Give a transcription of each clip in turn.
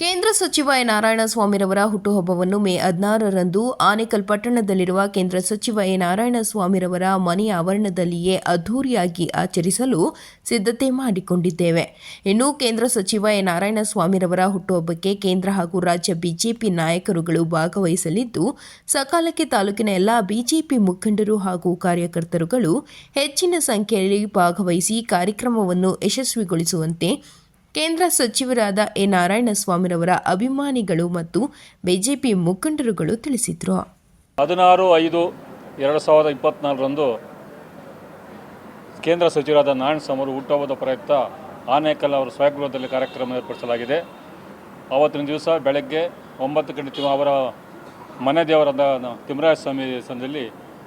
ಕೇಂದ್ರ ಸಚಿವ ಎ ನಾರಾಯಣಸ್ವಾಮಿರವರ ಹುಟ್ಟುಹಬ್ಬವನ್ನು ಮೇ ಹದಿನಾರರಂದು ಆನೇಕಲ್ ಪಟ್ಟಣದಲ್ಲಿರುವ ಕೇಂದ್ರ ಸಚಿವ ಎ ನಾರಾಯಣಸ್ವಾಮಿರವರ ಮನೆಯ ಆವರಣದಲ್ಲಿಯೇ ಅದ್ದೂರಿಯಾಗಿ ಆಚರಿಸಲು ಸಿದ್ಧತೆ ಮಾಡಿಕೊಂಡಿದ್ದೇವೆ. ಇನ್ನು ಕೇಂದ್ರ ಸಚಿವ ಎ ನಾರಾಯಣಸ್ವಾಮಿರವರ ಹುಟ್ಟುಹಬ್ಬಕ್ಕೆ ಕೇಂದ್ರ ಹಾಗೂ ರಾಜ್ಯ ಬಿಜೆಪಿ ನಾಯಕರುಗಳು ಭಾಗವಹಿಸಲಿದ್ದು, ಸಕಾಲಕ್ಕೆ ತಾಲೂಕಿನ ಎಲ್ಲ ಬಿಜೆಪಿ ಮುಖಂಡರು ಹಾಗೂ ಕಾರ್ಯಕರ್ತರುಗಳು ಹೆಚ್ಚಿನ ಸಂಖ್ಯೆಯಲ್ಲಿ ಭಾಗವಹಿಸಿ ಕಾರ್ಯಕ್ರಮವನ್ನು ಯಶಸ್ವಿಗೊಳಿಸುವಂತೆ ಕೇಂದ್ರ ಸಚಿವರಾದ ಎ. ನಾರಾಯಣಸ್ವಾಮಿರವರ ಅಭಿಮಾನಿಗಳು ಮತ್ತು ಬಿಜೆಪಿ ಮುಖಂಡರುಗಳು ತಿಳಿಸಿದರು. ಹದಿನಾರು ಐದು ಎರಡು ಸಾವಿರದ ಇಪ್ಪತ್ತ್ನಾಲ್ಕರಂದು ಕೇಂದ್ರ ಸಚಿವರಾದ ನಾರಾಯಣ ಸ್ವಾಮಿ ಹುಟ್ಟುಹಬ್ಬದ ಪ್ರಯುಕ್ತ ಆನೇಕಲ್ ಅವರ ಸ್ವಯಂಗೃಹದಲ್ಲಿ ಕಾರ್ಯಕ್ರಮ ಏರ್ಪಡಿಸಲಾಗಿದೆ. ಅವತ್ತಿನ ದಿವಸ ಬೆಳಗ್ಗೆ ಒಂಬತ್ತು ಗಂಟೆ ಅವರ ಮನೆ ದೇವರಾದ ತಿಮರಾಜ ಸ್ವಾಮಿ ದೇವಸ್ಥಾನದಲ್ಲಿ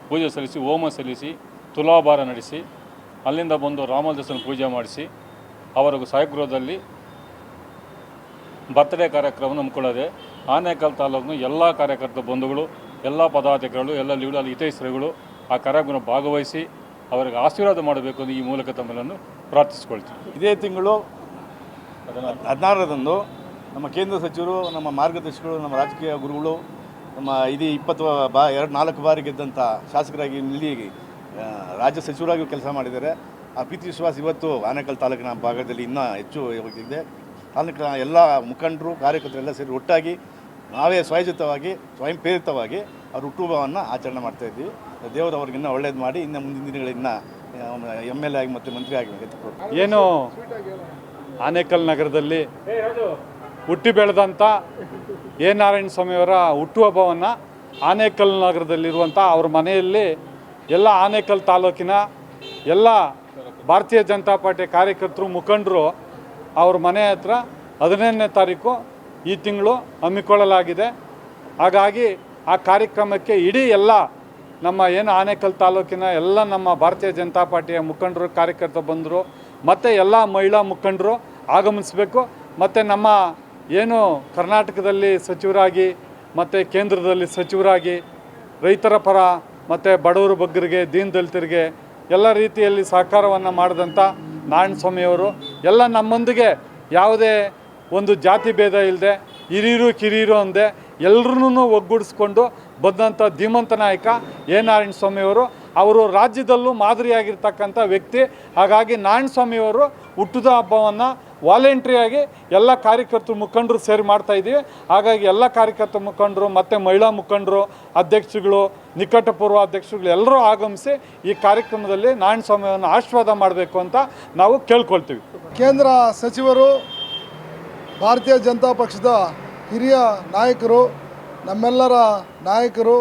ಪೂಜೆ ಸಲ್ಲಿಸಿ, ಹೋಮ ಸಲ್ಲಿಸಿ, ತುಲಾಭಾರ ನಡೆಸಿ, ಅಲ್ಲಿಂದ ಬಂದು ರಾಮದೇವಸ್ಥಾನ ಪೂಜೆ ಮಾಡಿಸಿ ಅವರ ಸಹಗೃಹದಲ್ಲಿ ಬರ್ತ್ಡೇ ಕಾರ್ಯಕ್ರಮ ಹಮ್ಮಿಕೊಳ್ಳದೆ ಆನೇಕಲ್ ತಾಲೂಕಿನ ಎಲ್ಲ ಕಾರ್ಯಕರ್ತ ಬಂಧುಗಳು, ಎಲ್ಲ ಪದಾಧಿಕಾರಿಗಳು, ಎಲ್ಲ ಲೀಡರ್ ಹಿತೈಷಿಗಳು ಆ ಕಾರ್ಯಕ್ರಮ ಭಾಗವಹಿಸಿ ಅವರಿಗೆ ಆಶೀರ್ವಾದ ಮಾಡಬೇಕು ಅಂತ ಈ ಮೂಲಕ ತಮ್ಮನ್ನು ಪ್ರಾರ್ಥಿಸಿಕೊಳ್ತೀವಿ ಇದೇ ತಿಂಗಳು ಹದಿನಾರರಂದು ನಮ್ಮ ಕೇಂದ್ರ ಸಚಿವರು, ನಮ್ಮ ಮಾರ್ಗದರ್ಶಿಗಳು, ನಮ್ಮ ರಾಜಕೀಯ ಗುರುಗಳು, ನಮ್ಮ ಇಡೀ ಇಪ್ಪತ್ತು ಬಾ, ಎರಡು ನಾಲ್ಕು ಬಾರಿ ಗೆದ್ದಂಥ ಶಾಸಕರಾಗಿ ಇಲ್ಲಿ ರಾಜ್ಯ ಸಚಿವರಾಗಿ ಕೆಲಸ ಮಾಡಿದ್ದಾರೆ. ಆ ಪ್ರೀತಿ ವಿಶ್ವಾಸ ಇವತ್ತು ಆನೇಕಲ್ ತಾಲೂಕಿನ ಭಾಗದಲ್ಲಿ ಇನ್ನೂ ಹೆಚ್ಚು ಇದೆ ತಾಲೂಕಿನ ಎಲ್ಲ ಮುಖಂಡರು ಕಾರ್ಯಕರ್ತರೆಲ್ಲ ಸೇರಿ ಒಟ್ಟಾಗಿ ನಾವೇ ಸ್ವಯಜಿತವಾಗಿ, ಸ್ವಯಂ ಪ್ರೇರಿತವಾಗಿ ಅವ್ರ ಹುಟ್ಟುಹಬ್ಬವನ್ನು ಆಚರಣೆ ಮಾಡ್ತಾ ಇದ್ದೀವಿ. ದೇವರು ಅವ್ರಿಗಿನ್ನ ಒಳ್ಳೇದು ಮಾಡಿ ಇನ್ನು ಮುಂದಿನ ದಿನಗಳಿನ್ನ ಎಂ ಎಲ್ ಎ ಆಗಿ ಮತ್ತು ಮಂತ್ರಿ ಆಗಿ ಏನು? ಆನೇಕಲ್ ನಗರದಲ್ಲಿ ಹುಟ್ಟಿ ಬೆಳೆದಂಥ ಎ. ನಾರಾಯಣ ಸ್ವಾಮಿಯವರ ಹುಟ್ಟುಹಬ್ಬವನ್ನು ಆನೇಕಲ್ ನಗರದಲ್ಲಿರುವಂಥ ಅವ್ರ ಮನೆಯಲ್ಲಿ ಎಲ್ಲ ಆನೇಕಲ್ ತಾಲೂಕಿನ ಎಲ್ಲ ಭಾರತೀಯ ಜನತಾ ಪಾರ್ಟಿ ಕಾರ್ಯಕರ್ತರು, ಮುಖಂಡರು ಅವ್ರ ಮನೆ ಹತ್ರ ಹದಿನೈದನೇ ತಾರೀಕು ಈ ತಿಂಗಳು ಹಮ್ಮಿಕೊಳ್ಳಲಾಗಿದೆ. ಹಾಗಾಗಿ ಆ ಕಾರ್ಯಕ್ರಮಕ್ಕೆ ಇಡೀ ಎಲ್ಲ ನಮ್ಮ ಏನು ಆನೇಕಲ್ ತಾಲೂಕಿನ ಎಲ್ಲ ನಮ್ಮ ಭಾರತೀಯ ಜನತಾ ಪಾರ್ಟಿಯ ಮುಖಂಡರು, ಕಾರ್ಯಕರ್ತ ಬಂದರು, ಮತ್ತು ಎಲ್ಲ ಮಹಿಳಾ ಮುಖಂಡರು ಆಗಮಿಸಬೇಕು. ಮತ್ತು ನಮ್ಮ ಏನು ಕರ್ನಾಟಕದಲ್ಲಿ ಸಚಿವರಾಗಿ, ಮತ್ತು ಕೇಂದ್ರದಲ್ಲಿ ಸಚಿವರಾಗಿ ರೈತರ ಪರ, ಮತ್ತು ಬಡವರು ಬಗ್ಗರಿಗೆ, ದೀನ ದಲಿತರಿಗೆ ಎಲ್ಲ ರೀತಿಯಲ್ಲಿ ಸಹಕಾರವನ್ನು ಮಾಡಿದಂಥ ನಾರಾಯಣ ಸ್ವಾಮಿಯವರು ಎಲ್ಲ ನಮ್ಮೊಂದಿಗೆ ಯಾವುದೇ ಒಂದು ಜಾತಿ ಭೇದ ಇಲ್ಲದೆ ಹಿರಿಯರು ಕಿರಿಯರು ಅಂದೆ ಎಲ್ಲರನ್ನೂ ಒಗ್ಗೂಡಿಸ್ಕೊಂಡು ಬಂದಂಥ ಧೀಮಂತ ನಾಯಕ ಎ ನಾರಾಯಣ ಸ್ವಾಮಿಯವರು ಅವರು ರಾಜ್ಯದಲ್ಲೂ ಮಾದರಿಯಾಗಿರ್ತಕ್ಕಂಥ ವ್ಯಕ್ತಿ. ಹಾಗಾಗಿ ನಾರಾಯಣ ಸ್ವಾಮಿಯವರು ಹುಟ್ಟುದ ಹಬ್ಬವನ್ನು ವಾಲಂಟ್ರಿಯಾಗಿ ಎಲ್ಲ ಕಾರ್ಯಕರ್ತರು ಮುಖಂಡರು ಸೇರಿ ಮಾಡ್ತಾ ಇದ್ದೀವಿ. ಹಾಗಾಗಿ ಎಲ್ಲ ಕಾರ್ಯಕರ್ತ ಮುಖಂಡರು, ಮತ್ತು ಮಹಿಳಾ ಮುಖಂಡರು ಅಧ್ಯಕ್ಷಗಳು ನಿಕಟಪೂರ್ವ ಅಧ್ಯಕ್ಷಗಳು ಎಲ್ಲರೂ ಆಗಮಿಸಿ ಈ ಕಾರ್ಯಕ್ರಮದಲ್ಲಿ ನಾರಾಯಣ ಸ್ವಾಮಿಯನ್ನು ಆಶೀರ್ವಾದ ಮಾಡಬೇಕು ಅಂತ ನಾವು ಕೇಳ್ಕೊಳ್ತೀವಿ. ಕೇಂದ್ರ ಸಚಿವರು, ಭಾರತೀಯ ಜನತಾ ಪಕ್ಷದ ಹಿರಿಯ ನಾಯಕರು, ನಮ್ಮೆಲ್ಲರ ನಾಯಕರು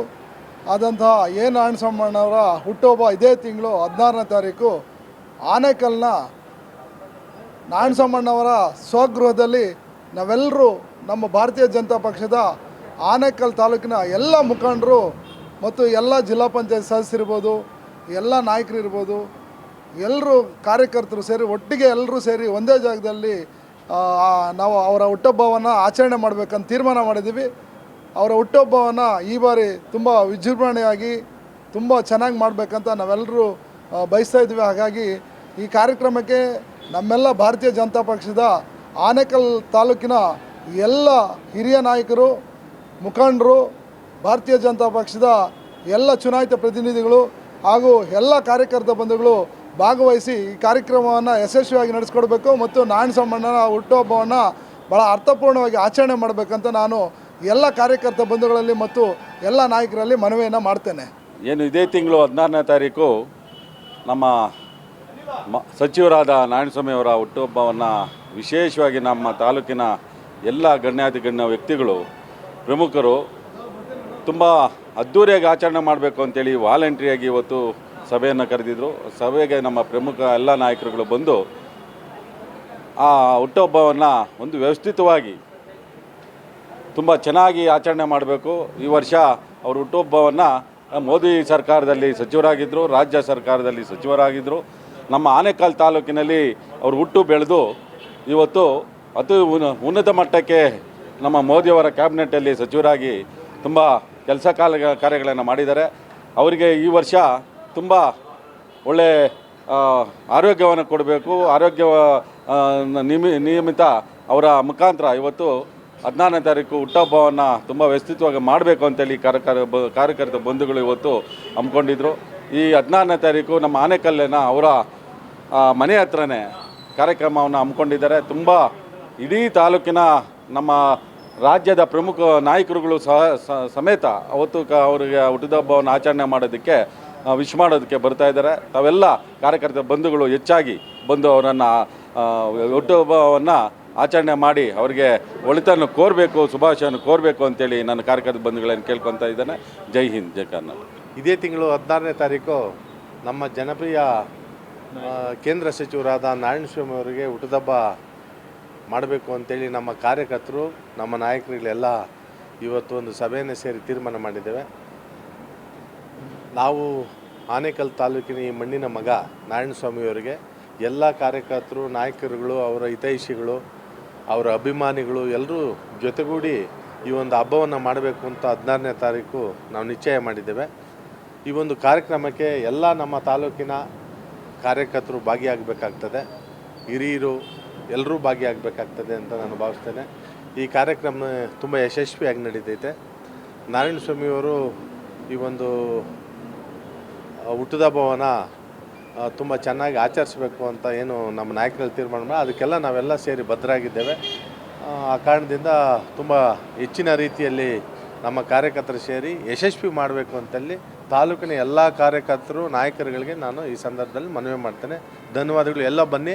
ಆದಂತಹ ಎ. ಅವರ ಹುಟ್ಟುಹಬ್ಬ ಇದೇ ತಿಂಗಳು ಹದಿನಾರನೇ ತಾರೀಕು ಆನೇಕಲ್ನ ನಾರಾಯಣಸ್ವಾಮಣ್ಣವರ ಸ್ವಗೃಹದಲ್ಲಿ ನಾವೆಲ್ಲರೂ ನಮ್ಮ ಭಾರತೀಯ ಜನತಾ ಪಕ್ಷದ ಆನೇಕಲ್ ತಾಲೂಕಿನ ಎಲ್ಲ ಮುಖಂಡರು ಮತ್ತು ಎಲ್ಲ ಜಿಲ್ಲಾ ಪಂಚಾಯತ್ ಸದಸ್ಯರಿರ್ಬೋದು ಎಲ್ಲ ನಾಯಕರು ಇರ್ಬೋದು, ಎಲ್ಲರೂ ಕಾರ್ಯಕರ್ತರು ಸೇರಿ ಒಟ್ಟಿಗೆ ಎಲ್ಲರೂ ಸೇರಿ ಒಂದೇ ಜಾಗದಲ್ಲಿ ನಾವು ಅವರ ಹುಟ್ಟುಹಬ್ಬವನ್ನು ಆಚರಣೆ ಮಾಡಬೇಕಂತ ತೀರ್ಮಾನ ಮಾಡಿದ್ದೀವಿ. ಅವರ ಹುಟ್ಟುಹಬ್ಬವನ್ನು ಈ ಬಾರಿ ತುಂಬ ವಿಜೃಂಭಣೆಯಾಗಿ ತುಂಬ ಚೆನ್ನಾಗಿ ಮಾಡಬೇಕಂತ ನಾವೆಲ್ಲರೂ ಬಯಸ್ತಾ ಇದ್ವಿ ಹಾಗಾಗಿ ಈ ಕಾರ್ಯಕ್ರಮಕ್ಕೆ ನಮ್ಮೆಲ್ಲ ಭಾರತೀಯ ಜನತಾ ಪಕ್ಷದ ಆನೇಕಲ್ ತಾಲೂಕಿನ ಎಲ್ಲ ಹಿರಿಯ ನಾಯಕರು, ಮುಖಂಡರು, ಭಾರತೀಯ ಜನತಾ ಪಕ್ಷದ ಎಲ್ಲ ಚುನಾಯಿತ ಪ್ರತಿನಿಧಿಗಳು ಹಾಗೂ ಎಲ್ಲ ಕಾರ್ಯಕರ್ತ ಬಂಧುಗಳು ಭಾಗವಹಿಸಿ ಈ ಕಾರ್ಯಕ್ರಮವನ್ನು ಯಶಸ್ವಿಯಾಗಿ ನಡೆಸ್ಕೊಡ್ಬೇಕು ಮತ್ತು ನಾರಾಯಣಸ್ವಾಮಣ್ಣನ ಹುಟ್ಟುಹಬ್ಬವನ್ನು ಭಾಳ ಅರ್ಥಪೂರ್ಣವಾಗಿ ಆಚರಣೆ ಮಾಡಬೇಕಂತ ನಾನು ಎಲ್ಲ ಕಾರ್ಯಕರ್ತ ಬಂಧುಗಳಲ್ಲಿ ಮತ್ತು ಎಲ್ಲ ನಾಯಕರಲ್ಲಿ ಮನವಿಯನ್ನು ಮಾಡ್ತೇನೆ. ಏನು ಇದೇ ತಿಂಗಳು ಹದಿನಾರನೇ ತಾರೀಕು ನಮ್ಮ ಮ, ಸಚಿವರಾದ ನಾರಾಯಣಸ್ವಾಮಿಯವರ ಹುಟ್ಟುಹಬ್ಬವನ್ನು ವಿಶೇಷವಾಗಿ ನಮ್ಮ ತಾಲೂಕಿನ ಎಲ್ಲ ಗಣ್ಯಾತಿ ಗಣ್ಯ ವ್ಯಕ್ತಿಗಳು, ಪ್ರಮುಖರು ತುಂಬ ಅದ್ಧೂರಿಯಾಗಿ ಆಚರಣೆ ಮಾಡಬೇಕು ಅಂತೇಳಿ ವಾಲಂಟ್ರಿಯಾಗಿ ಇವತ್ತು ಸಭೆಯನ್ನು ಕರೆದಿದ್ರು. ಸಭೆಗೆ ನಮ್ಮ ಪ್ರಮುಖ ಎಲ್ಲ ನಾಯಕರುಗಳು ಬಂದು ಆ ಹುಟ್ಟುಹಬ್ಬವನ್ನು ಒಂದು ವ್ಯವಸ್ಥಿತವಾಗಿ ತುಂಬ ಚೆನ್ನಾಗಿ ಆಚರಣೆ ಮಾಡಬೇಕು. ಈ ವರ್ಷ ಅವರು ಹುಟ್ಟುಹಬ್ಬವನ್ನು ಮೋದಿ ಸರ್ಕಾರದಲ್ಲಿ ಸಚಿವರಾಗಿದ್ದರು ರಾಜ್ಯ ಸರ್ಕಾರದಲ್ಲಿ ಸಚಿವರಾಗಿದ್ದರು ನಮ್ಮ ಆನೇಕಲ್ ತಾಲೂಕಿನಲ್ಲಿ ಅವರು ಹುಟ್ಟು ಬೆಳೆದು ಇವತ್ತು ಅತಿ ಉನ್ನ- ಉನ್ನತ ಮಟ್ಟಕ್ಕೆ ನಮ್ಮ ಮೋದಿಯವರ ಕ್ಯಾಬಿನೆಟ್ಟಲ್ಲಿ ಸಚಿವರಾಗಿ ತುಂಬ ಕೆಲಸ ಕಾಲ, ಕಾರ್ಯಗಳನ್ನು ಮಾಡಿದ್ದಾರೆ. ಅವರಿಗೆ ಈ ವರ್ಷ ತುಂಬ ಒಳ್ಳೆ ಆರೋಗ್ಯವನ್ನು ಕೊಡಬೇಕು. ಆರೋಗ್ಯ ನಿಮಿ, ನಿಯಮಿತ ಅವರ ಮುಖಾಂತರ ಇವತ್ತು ಹದಿನಾರನೇ ತಾರೀಕು ಹುಟ್ಟಹಬ್ಬವನ್ನು ತುಂಬ ವ್ಯಸ್ತಿತ್ವವಾಗಿ ಮಾಡಬೇಕು ಅಂತೇಳಿ ಕಾರ್ಯಕರ್ ಬ- ಕಾರ್ಯಕರ್ತ ಬಂಧುಗಳು ಇವತ್ತು ಹಮ್ಮಿಕೊಂಡಿದ್ರು. ಈ ಹದಿನಾರನೇ ತಾರೀಕು ನಮ್ಮ ಆನೆಕಲ್ಲಿನ ಅವರ ಮನೆ ಹತ್ರನೇ ಕಾರ್ಯಕ್ರಮವನ್ನು ಹಮ್ಮಿಕೊಂಡಿದ್ದಾರೆ. ತುಂಬ ಇಡೀ ತಾಲೂಕಿನ ನಮ್ಮ ರಾಜ್ಯದ ಪ್ರಮುಖ ನಾಯಕರುಗಳು ಸಹ ಸಮೇತ ಅವತ್ತು ಕ, ಅವರಿಗೆ ಹುಟ್ಟಿದಬ್ಬವನ್ನು ಆಚರಣೆ ಮಾಡೋದಕ್ಕೆ ವಿಶ್ ಮಾಡೋದಕ್ಕೆ ಬರ್ತಾ ಇದ್ದಾರೆ. ತಾವೆಲ್ಲ ಕಾರ್ಯಕರ್ತ ಬಂಧುಗಳು ಹೆಚ್ಚಾಗಿ ಬಂದು ಅವರನ್ನು ಹುಟ್ಟುಹಬ್ಬವನ್ನು ಆಚರಣೆ ಮಾಡಿ ಅವರಿಗೆ ಒಳಿತನ್ನು ಕೋರಬೇಕು ಶುಭಾಶಯನ್ನು ಕೋರಬೇಕು ಅಂತೇಳಿ ನನ್ನ ಕಾರ್ಯಕರ್ತ ಬಂಧುಗಳನ್ನು ಕೇಳ್ಕೊತಾ ಇದ್ದಾನೆ. ಜೈ ಹಿಂದ್, ಜೈ ಕರ್ನಾಟಕ. ಇದೇ ತಿಂಗಳು ಹದಿನಾರನೇ ತಾರೀಕು ನಮ್ಮ ಜನಪ್ರಿಯ ಕೇಂದ್ರ ಸಚಿವರಾದ ನಾರಾಯಣಸ್ವಾಮಿ ಅವರಿಗೆ ಹುಟ್ಟದಬ್ಬ ಮಾಡಬೇಕು ಅಂತೇಳಿ ನಮ್ಮ ಕಾರ್ಯಕರ್ತರು, ನಮ್ಮ ನಾಯಕರುಗಳೆಲ್ಲ ಇವತ್ತು ಒಂದು ಸಭೆಯನ್ನು ಸೇರಿ ತೀರ್ಮಾನ ಮಾಡಿದ್ದೇವೆ. ನಾವು ಆನೇಕಲ್ ತಾಲೂಕಿನ ಈ ಮಣ್ಣಿನ ಮಗ ನಾರಾಯಣಸ್ವಾಮಿಯವರಿಗೆ ಎಲ್ಲ ಕಾರ್ಯಕರ್ತರು, ನಾಯಕರುಗಳು, ಅವರ ಹಿತೈಷಿಗಳು, ಅವರ ಅಭಿಮಾನಿಗಳು ಎಲ್ಲರೂ ಜೊತೆಗೂಡಿ ಈ ಒಂದು ಹಬ್ಬವನ್ನು ಮಾಡಬೇಕು ಅಂತ ಹದಿನಾರನೇ ತಾರೀಕು ನಾವು ನಿಶ್ಚಯ ಮಾಡಿದ್ದೇವೆ. ಈ ಒಂದು ಕಾರ್ಯಕ್ರಮಕ್ಕೆ ಎಲ್ಲ ನಮ್ಮ ತಾಲೂಕಿನ ಕಾರ್ಯಕರ್ತರು ಭಾಗಿಯಾಗಬೇಕಾಗ್ತದೆ. ಹಿರಿಯರು ಎಲ್ಲರೂ ಭಾಗಿಯಾಗಬೇಕಾಗ್ತದೆ ಅಂತ ನಾನು ಭಾವಿಸ್ತೇನೆ. ಈ ಕಾರ್ಯಕ್ರಮ ತುಂಬ ಯಶಸ್ವಿಯಾಗಿ ನಡೀತೈತೆ. ನಾರಾಯಣ ಸ್ವಾಮಿಯವರು ಈ ಒಂದು ಹುಟ್ಟುದಬ್ಬವನ್ನ ತುಂಬ ಚೆನ್ನಾಗಿ ಆಚರಿಸಬೇಕು ಅಂತ ಏನು ನಮ್ಮ ನಾಯಕರಲ್ಲಿ ತೀರ್ಮಾನ ಮಾಡಿ ಅದಕ್ಕೆಲ್ಲ ನಾವೆಲ್ಲ ಸೇರಿ ಭದ್ರಾಗಿದ್ದೇವೆ. ಆ, ಆ ಕಾರಣದಿಂದ ತುಂಬ ಹೆಚ್ಚಿನ ರೀತಿಯಲ್ಲಿ ನಮ್ಮ ಕಾರ್ಯಕರ್ತರು ಸೇರಿ ಯಶಸ್ವಿ ಮಾಡಬೇಕು ಅಂತಲ್ಲಿ ತಾಲೂಕಿನ ಎಲ್ಲ ಕಾರ್ಯಕರ್ತರು, ನಾಯಕರುಗಳಿಗೆ ನಾನು ಈ ಸಂದರ್ಭದಲ್ಲಿ ಮನವಿ ಮಾಡ್ತೇನೆ. ಧನ್ಯವಾದಗಳು. ಎಲ್ಲ ಬನ್ನಿ.